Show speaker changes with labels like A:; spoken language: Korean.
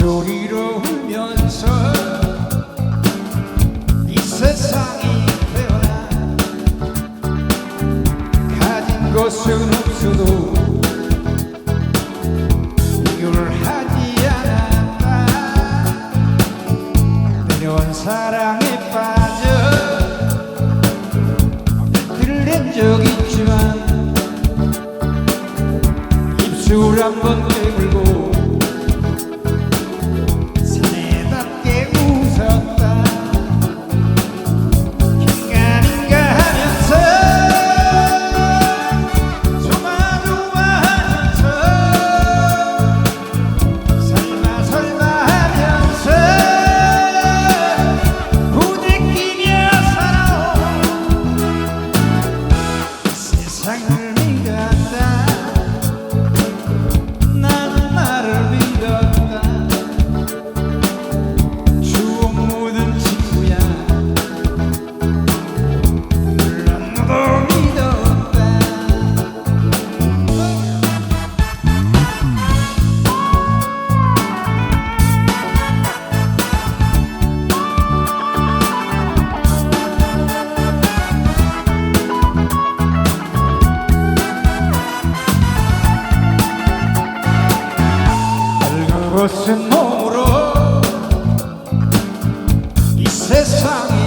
A: 소리로 울면서 이 세상이 되어라. 가진 것은 없어도 이유를 하지 않았다. 내려온 사랑에 빠져 들린 적 있지만 입술 한번 깨물고 Sang mi gata 그것은 몸으로 이 세상에